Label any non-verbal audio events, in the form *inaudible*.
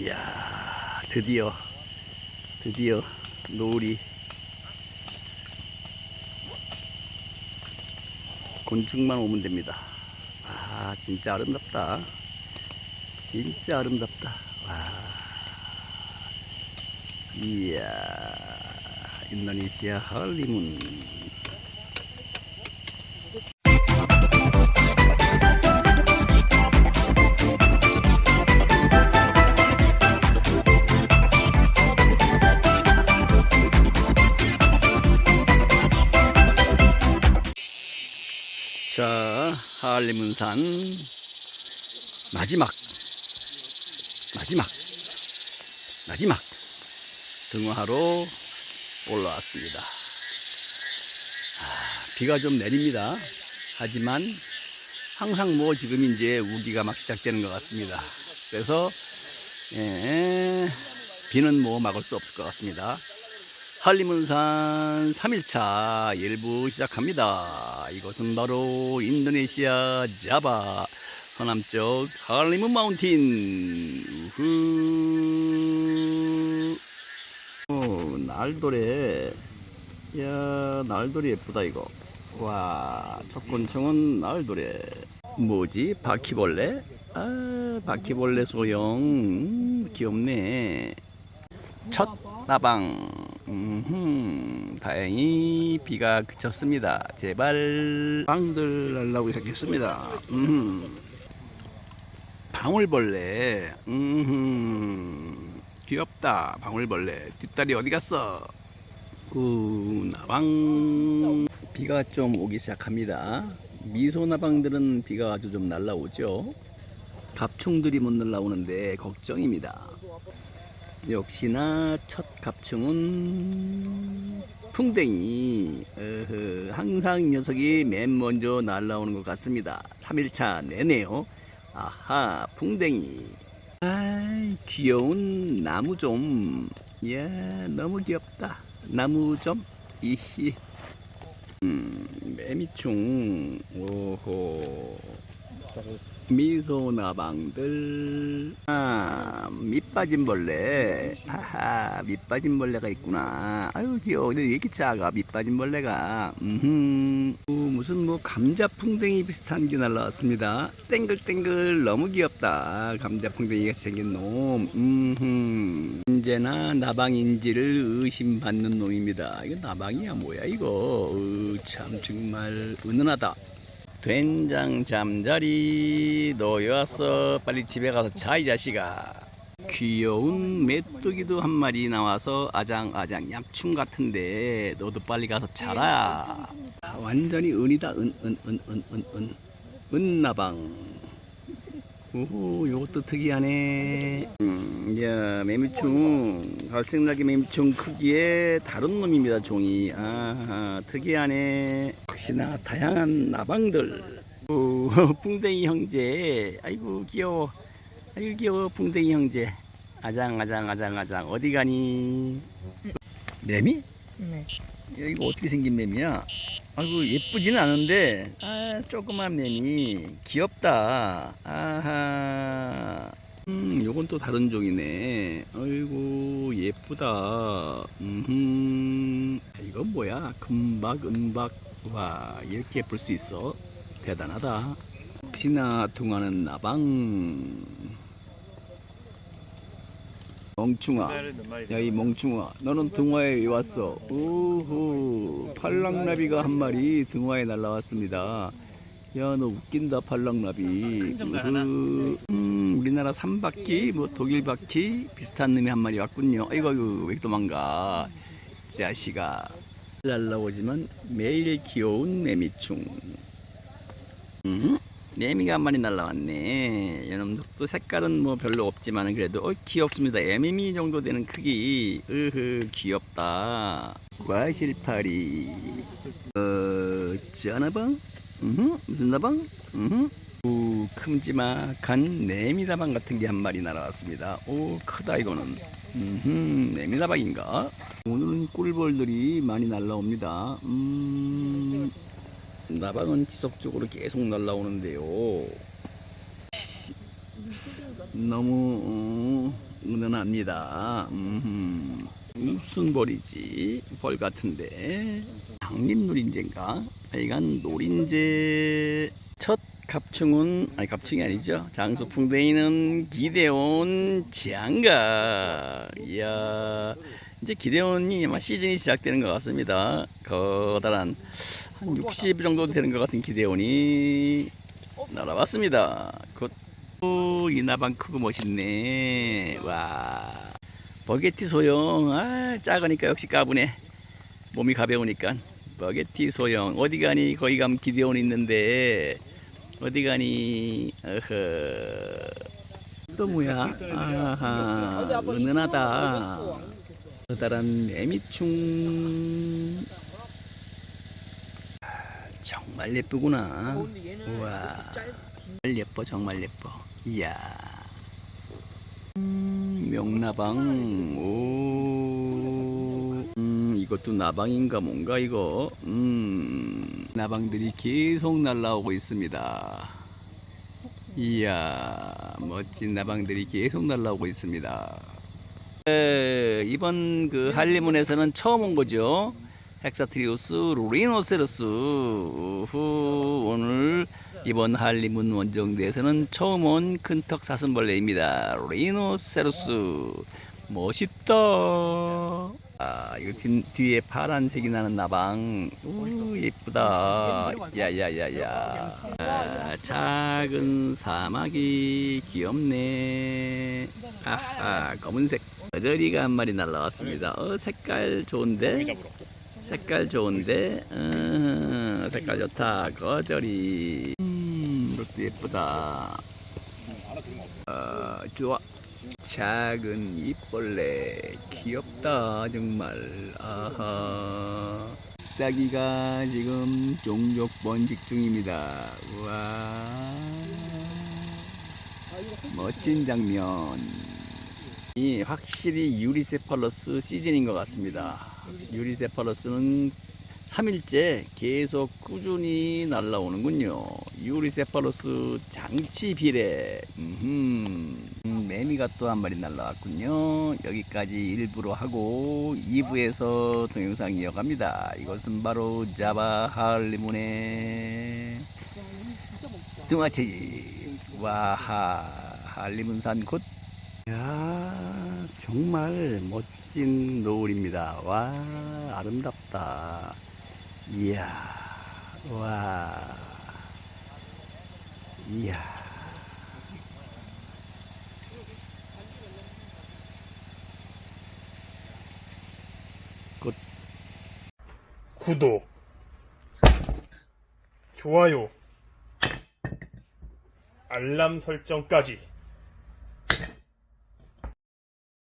이야, 드디어, 드디어 노을이 곤충만 오면 됩니다. 아, 진짜 아름답다. 진짜 아름답다. 와. 이야, 인도네시아 할리문. 자, 할리문산 마지막, 마지막, 마지막 등화하러 올라왔습니다. 아, 비가 좀 내립니다. 하지만 항상 뭐 지금 이제 우기가 막 시작되는 것 같습니다. 그래서 예, 비는 뭐 막을 수 없을 것 같습니다. 한림문산 3일차 일부 시작합니다. 이곳은 바로 인도네시아 자바 서남쪽 한림문 마운틴. 우후. 오, 날도래. 야, 날도래 예쁘다 이거. 와, 첫 곤충은 날도래. 뭐지? 바퀴벌레? 아, 바퀴벌레 소형. 음, 귀엽네. 첫 나방. 음흠, 다행히 비가 그쳤습니다. 제발 빵들 날라오기 시작했습니다. 음흠. 방울벌레. 음흠. 귀엽다. 방울벌레. 뒷다리 어디 갔어? 구 나방. 비가 좀 오기 시작합니다. 미소 나방들은 비가 아주 좀 날라오죠. 갑충들이 못 날라오는데 걱정입니다. 역시나 첫 갑충은 풍뎅이. 어허, 항상 이 녀석이 맨 먼저 날라오는 것 같습니다. 3일차 내내요. 아하 풍뎅이. 아이 귀여운 나무 좀. 이야 너무 귀엽다. 나무 좀. 이히. 음, 매미충. 오호 미소나방들. 아 밑빠진 벌레. 하하 밑빠진 벌레가 있구나. 아유 귀여워. 근데 왜 이렇게 작아 밑빠진 벌레가? 음흠. 오, 무슨 뭐 감자풍뎅이 비슷한 게 날라왔습니다. 땡글땡글 너무 귀엽다. 감자풍뎅이가 생긴 놈. 음흠. 언제나 나방인지를 의심받는 놈입니다. 이거 나방이야 뭐야 이거? 으, 참 정말 은은하다 된장 잠자리. 너여왔어 빨리 집에 가서 자 이 자식아. 귀여운 메뚜기도 한 마리 나와서 아장아장 얌충 같은데 너도 빨리 가서 자라. 아, 완전히 은이다 은 은 은 은 은은 은나방 오호 요것도 특이하네. 음, 야 매미충. 갈색나게 매미충 크기의 다른 놈입니다 종이. 아하 특이하네. 역시나 다양한 나방들. 오, *laughs* 풍뎅이 형제. 아이고 귀여워. 아이고 귀여워 풍뎅이 형제. 아장 아장 아장 아장. 어디 가니? 매미? 네. 야, 이거 어떻게 생긴 매미야? 아이고 예쁘지는 않은데. 아 조그만 매미 귀엽다. 아하. 음 요건 또 다른 종이네. 아이고 예쁘다. 음 이건 뭐야? 금박 은박. 와 이렇게 예쁠 수 있어. 대단하다. 혹시나 통하는 나방 멍충아 야 이 멍충아 너는 등화에 왜 왔어. 우후 팔랑나비가 한 마리 등화에 날라왔습니다. 야 너 웃긴다 팔랑나비. 그, 음, 우리나라 삼바퀴 뭐 독일바퀴 비슷한 놈이 한 마리 왔군요. 아이고 아이고 왜 도망가? 이 자식아. 날라오지만 매일 귀여운 매미충. 음? 매미가 한 마리 날라왔네. 이놈도 색깔은 뭐 별로 없지만 그래도 어, 귀엽습니다. 에미미 정도 되는 크기. 으흐 귀엽다. 과실파리. 어, 쩌나방? 음, 무슨 나방? 음, 오, 큼지막한 내미다방 같은 게 한 마리 날아왔습니다. 오, 크다 이거는. 음, 내미다방인가? 오늘은 꿀벌들이 많이 날라옵니다. 음, 나방은 지속적으로 계속 날라오는데요. 너무 어, 합니다. 음흠. 무슨 벌이지? 벌 같은데. 장립노린재인가? 하여간 노린재 첫 갑충은 아니 갑충이 아니죠. 장수풍뎅이는 기대온 지안가. 이야 이제 기대온이 아마 시즌이 시작되는 것 같습니다. 거다란 한 60 정도 되는 것 같은 기대온이 날아왔습니다. 굿. 이 나방 크고 멋있네. 와. 버게티 소형. 아, 작으니까 역시 까부네. 몸이 가벼우니까. 버게티 소형. 어디 가니? 거기 가면 기대온 있는데. 어디 가니? 어허. 또 뭐야? 아하. 은은하다. 커다란 애미충. 아, 정말 예쁘구나. 우와. 정말 예뻐 정말 예뻐. 이야. 음, 명나방. 오. 음, 이것도 나방인가 뭔가 이거? 음, 나방들이 계속 날라오고 있습니다. 이야 멋진 나방들이 계속 날라오고 있습니다 에, 이번 그 한리문에서는 처음 온 거죠 헥사트리우스 리노세러스 우후, 오늘 이번 한리문 원정대에서는 처음 온 큰턱 사슴벌레입니다. 리노세루스 멋있다. 아 이거 뒤, 뒤에 파란색이 나는 나방 우 예쁘다. 야야야야. 아, 작은 사마귀 귀엽네. 아하 검은색 거저리가 한 마리 날라왔습니다. 어 색깔 좋은데. 색깔 좋은데? 음, 색깔 좋다. 거저리. 음, 이것도 예쁘다. 어, 좋아. 작은 이벌레. 귀엽다 정말. 아하. 따기가 지금 종족 번식 중입니다. 와. 멋진 장면 이 확실히 유리세팔러스 시즌인 것 같습니다. 유리세팔러스는 3일째 계속 꾸준히 날라오는군요. 유리세팔러스 장치 비례. 음, 매미가 또 한 마리 날라왔군요. 여기까지 일부로 하고 2부에서 동영상 이어갑니다. 이것은 바로 자바 할리문의 등화체지. 와하 할리문산 곧 야 정말 멋진 노을입니다. 와 아름답다. 이야 와. 이야. 구독, 좋아요, 알람 설정까지